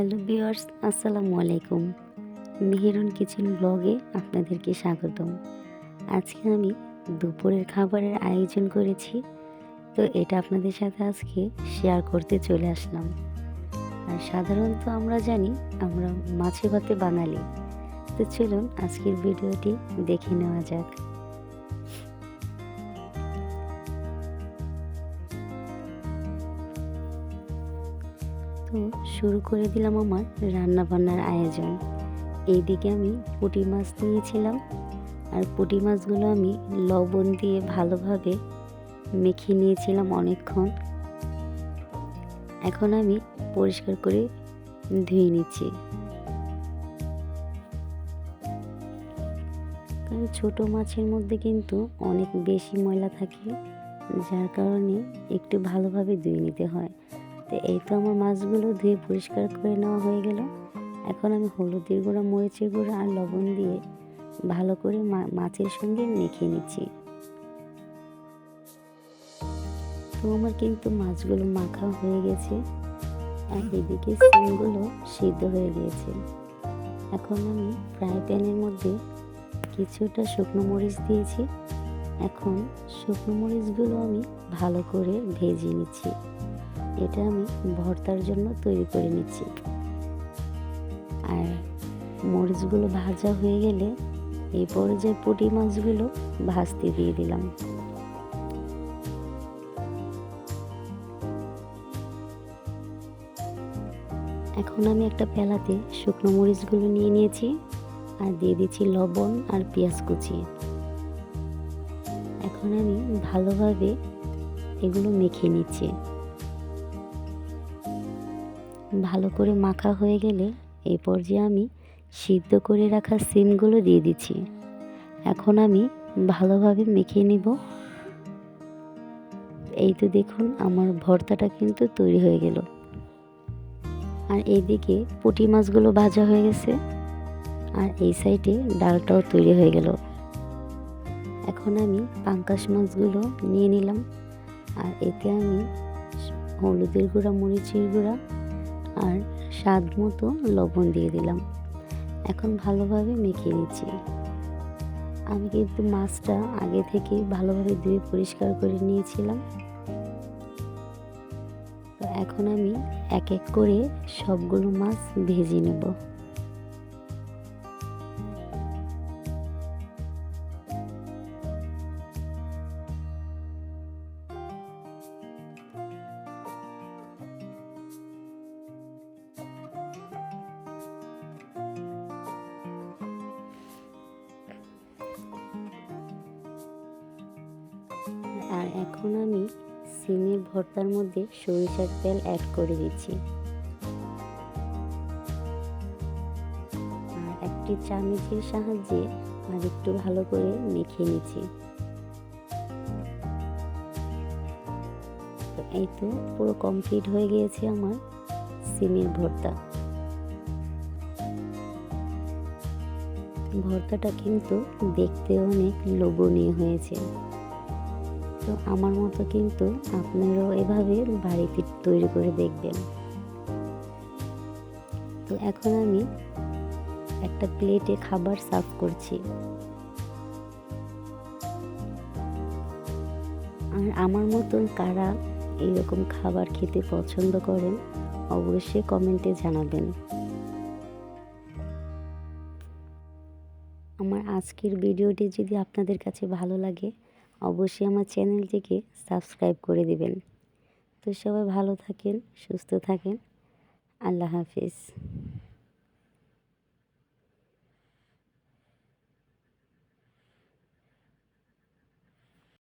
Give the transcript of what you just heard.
Hello viewers, আসসালামু আলাইকুম। Meherun kitchen ব্লগে আপনাদেরকে স্বাগতম। আজকে আমি দুপুরের খাবারের আয়োজন করেছি, তো এটা আপনাদের সাথে আজকে শেয়ার করতে চলে আসলাম। আর সাধারণত আমরা জানি, আমরা মাছে ভাতে বাঙালি। তো চলুন আজকের ভিডিওটি দেখে নেওয়া যাক। তো শুরু করে দিলাম আমার রান্না বান্নার আয়োজন। এইদিকে আমি পুঁটি মাছ নিয়েছিলাম আর পুঁটি মাছগুলো আমি লবণ দিয়ে ভালোভাবে মেখে নিয়েছিলাম অনেকক্ষণ। এখন আমি পরিষ্কার করে ধুয়ে নিচ্ছি। কারণ ছোটো মাছের মধ্যে কিন্তু অনেক বেশি ময়লা থাকে, যার কারণে একটু ভালোভাবে ধুয়ে নিতে হয়। তো এই তো আমার মাছগুলো ধুয়ে পরিষ্কার করে নেওয়া হয়ে গেল। এখন আমি হলুদের গুঁড়া, মরিচের গুঁড়া আর লবণ দিয়ে ভালো করে মাছের সঙ্গে মেখে নিচ্ছি। তো আমার কিন্তু মাছগুলো মাখা হয়ে গেছে। আর এদিকে সিমগুলো সিদ্ধ হয়ে গিয়েছে এখন আমি ফ্রাই প্যানের মধ্যে কিছুটা শুকনো মরিচ দিয়েছি। এখন শুকনো মরিচগুলো আমি ভালো করে ভেজে নিচ্ছি। এটা আমি ভর্তার জন্য তৈরি করে নিচ্ছি। আর মরিচগুলো ভাজা হয়ে গেলে এই পর্যায়ে পুঁটি মাছগুলো ভাজতে দিয়ে দিলাম। এখন আমি একটা পেলাতে শুকনো মরিচগুলো নিয়ে নিয়েছি আর দিয়ে দিচ্ছি লবণ আর পেঁয়াজ কুচি। এখন আমি ভালোভাবে এগুলো মেখে নিচ্ছি। ভালো করে মাখা হয়ে গেলে এই পর্যায়ে আমি সিদ্ধ করে রাখা সিমগুলো দিয়ে দিচ্ছি। এখন আমি ভালোভাবে মেখে নিব। এই তো দেখুন আমার ভর্তাটা কিন্তু তৈরি হয়ে গেল। আর এইদিকে পুঁটি মাছগুলো ভাজা হয়ে গেছে। আর এই সাইডে ডালটাও তৈরি হয়ে গেল। এখন আমি পাঙ্কাশ মাছগুলো নিয়ে নিলাম। আর এতে আমি হলুদের গুঁড়া, মরিচের গুঁড়া আর স্বাদ মতো লবণ দিয়ে দিলাম। এখন ভালোভাবে মেখে নিচ্ছি। আমি কিন্তু মাছটা আগে থেকে ভালোভাবে ধুয়ে পরিষ্কার করে নিয়েছিলাম। তো এখন আমি এক এক করে সবগুলো মাছ ভেজে নেব। আর এখন আমি সিমের ভর্তার মধ্যে সরিষার তেল অ্যাড করে দিচ্ছি। আর একটি চামচের সাহায্যে আর একটু ভালো করে মেখে নিচ্ছি। এই তো পুরো কমপ্লিট হয়ে গিয়েছে আমার সিমের ভর্তা। ভর্তাটা কিন্তু দেখতে অনেক লোভনীয় হয়েছে। তো আমার মতো কিন্তু আপনারাও এভাবে বাড়িতে তৈরি করে দেখবেন। তো এখন আমি একটা প্লেটে খাবার সার্ভ করছি। আর আমার মতন কারা এরকম খাবার খেতে পছন্দ করেন, অবশ্যই কমেন্টে জানাবেন। আমার আজকের ভিডিওটি যদি আপনাদের কাছে ভালো লাগে অবশ্যই আমার চ্যানেলটিকে সাবস্ক্রাইব করে দিবেন। তো সবাই ভালো থাকেন সুস্থ থাকেন। আল্লাহ হাফিজ।